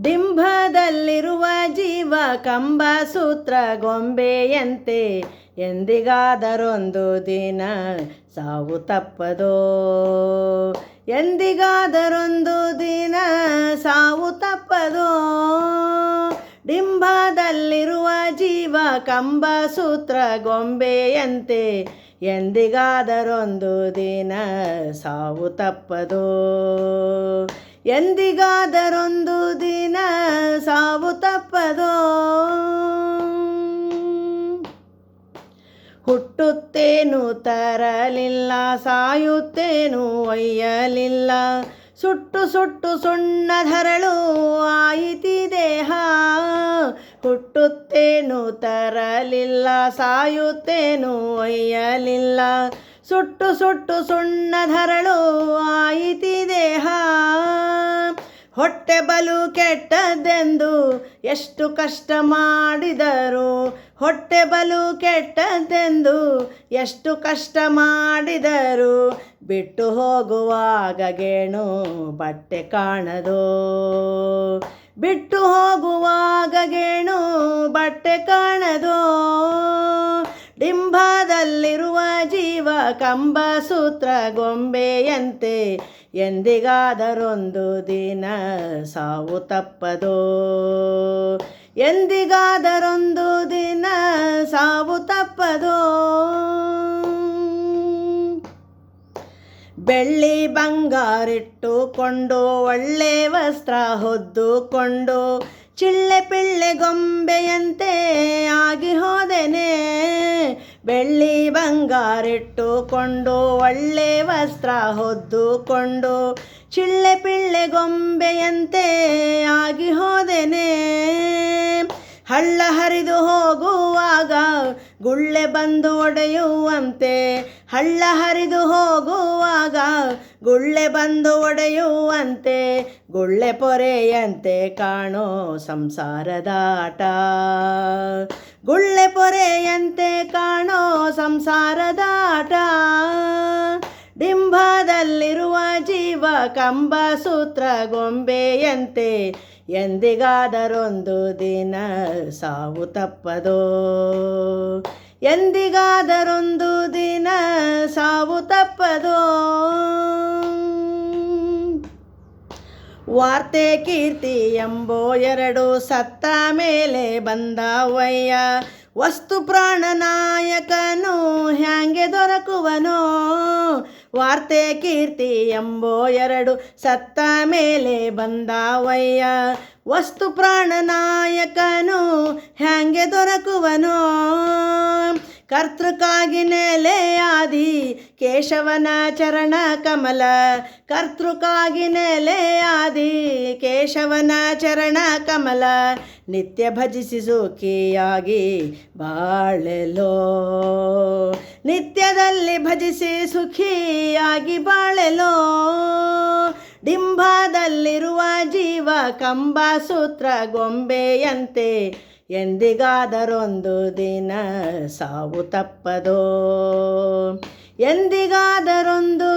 ಡಿಂಭದಲ್ಲಿರುವ ಜೀವ ಕಂಬ ಸೂತ್ರ ಗೊಂಬೆಯಂತೆ ಎಂದಿಗಾದರೊಂದು ದಿನ ಸಾವು ತಪ್ಪದೋ? ಎಂದಿಗಾದರೊಂದು ದಿನ ಸಾವು ತಪ್ಪದೋ? ಡಿಂಬದಲ್ಲಿರುವ ಜೀವ ಕಂಬ ಸೂತ್ರ ಗೊಂಬೆಯಂತೆ ಎಂದಿಗಾದರೊಂದು ದಿನ ಸಾವು ತಪ್ಪದೋ? ಎಂದಿಗಾದರೊಂದು ಹುಟ್ಟುತ್ತೇನು ತರಲಿಲ್ಲ, ಸಾಯುತ್ತೇನು ಒಯ್ಯಲಿಲ್ಲ. ಸುಟ್ಟು ಸುಟ್ಟು ಸುಣ್ಣ ಧರಳು ಆಯಿತಿ ದೇಹ ಹುಟ್ಟುತ್ತೇನು ತರಲಿಲ್ಲ, ಸಾಯುತ್ತೇನು ಒಯ್ಯಲಿಲ್ಲ. ಸುಟ್ಟು ಸುಟ್ಟು ಸುಣ್ಣ ಧರಳು ಆಯಿತಿ ದೇಹ ಹೊಟ್ಟೆ ಬಲು ಕೆಟ್ಟದ್ದೆಂದು ಎಷ್ಟು ಕಷ್ಟ ಮಾಡಿದರು ಹೊಟ್ಟೆ ಬಲು ಕೆಟ್ಟದೆಂದು ಎಷ್ಟು ಕಷ್ಟ ಮಾಡಿದರು ಬಿಟ್ಟು ಹೋಗುವಾಗ ಗೇಣು ಬಟ್ಟೆ ಕಾಣದೋ. ಬಿಟ್ಟು ಹೋಗುವಾಗ ಗೇಣು ಬಟ್ಟೆ ಕಾಣದೋ. ಡಿಂಬದಲ್ಲಿರುವ ಜೀವ ಕಂಬ ಸೂತ್ರ ಗೊಂಬೆಯಂತೆ ಎಂದಿಗಾದರೊಂದು ದಿನ ಸಾವು ತಪ್ಪದೋ. ಎಂದಿಗಾದರೊಂದು ಬೆಳ್ಳಿ ಬಂಗಾರಿಟ್ಟುಕೊಂಡು ಒಳ್ಳೆ ವಸ್ತ್ರ ಹೊದ್ದುಕೊಂಡು ಚಿಳ್ಳೆ ಪಿಳ್ಳೆ ಗೊಂಬೆಯಂತೆ ಆಗಿ ಹೋದೆನೆ. ಬೆಳ್ಳಿ ಬಂಗಾರಿಟ್ಟುಕೊಂಡು ಒಳ್ಳೆ ವಸ್ತ್ರ ಹೊದ್ದುಕೊಂಡು ಚಿಳ್ಳೆ ಪಿಳ್ಳೆ ಗೊಂಬೆಯಂತೆ ಆಗಿ ಹಳ್ಳ ಹರಿದು ಹೋಗುವಾಗ ಗುಳ್ಳೆ ಬಂದು ಒಡೆಯುವಂತೆ. ಹಳ್ಳ ಹರಿದು ಹೋಗುವಾಗ ಗುಳ್ಳೆ ಬಂದು ಒಡೆಯುವಂತೆ. ಗುಳ್ಳೆ ಪೊರೆಯಂತೆ ಕಾಣೋ ಸಂಸಾರದ ಆಟ. ಗುಳ್ಳೆ ಪೊರೆಯಂತೆ ಕಾಣೋ ಸಂಸಾರದ ಆಟ. ಡಿಂಭದಲ್ಲಿರುವ ಜೀವ ಕಂಬ ಸೂತ್ರ ಗೊಂಬೆಯಂತೆ ಎಂದಿಗಾದರೊಂದು ದಿನ ಸಾವು ತಪ್ಪದೋ? ಎಂದಿಗಾದರೊಂದು ದಿನ ಸಾವು ತಪ್ಪದೋ? ವಾರ್ತೆ ಕೀರ್ತಿ ಎಂಬೋ ಎರಡು ಸತ್ತ ಮೇಲೆ ಬಂದವಯ್ಯ. ವಸ್ತು ಪ್ರಾಣ ನಾಯಕನು ಹ್ಯಾಂಗೆ ದೊರಕುವನೋ? ವಾರ್ತೆ ಕೀರ್ತಿ ಎಂಬೋ ಎರಡು ಸತ್ತ ಮೇಲೆ ಬಂದಾವಯ್ಯ. ವಸ್ತು ಪ್ರಾಣ ನಾಯಕನು ಹ್ಯಾಂಗೆ ದೊರಕುವನೋ? ಕರ್ತೃಕಾಗಿ ನೆಲೆಯಾದಿ ಕೇಶವನ ಚರಣ ಕಮಲ. ಕರ್ತೃಕಾಗಿ ನೆಲೆಯಾದಿ ಕೇಶವನ ಚರಣ ಕಮಲ. ನಿತ್ಯ ಭಜಿಸಿ ಸುಖಿಯಾಗಿ ಬಾಳೆಲೋ. ನಿತ್ಯದಲ್ಲಿ ಭಜಿಸಿ ಸುಖಿಯಾಗಿ ಬಾಳೆಲೋ. ಡಿಂಬಾದಲ್ಲಿರುವ ಜೀವ ಕಂಬ ಸೂತ್ರ ಗೊಂಬೆಯಂತೆ ಎಂದಿಗಾದರೊಂದು ದಿನ ಸಾವು ತಪ್ಪದೋ? ಎಂದಿಗಾದರೊಂದು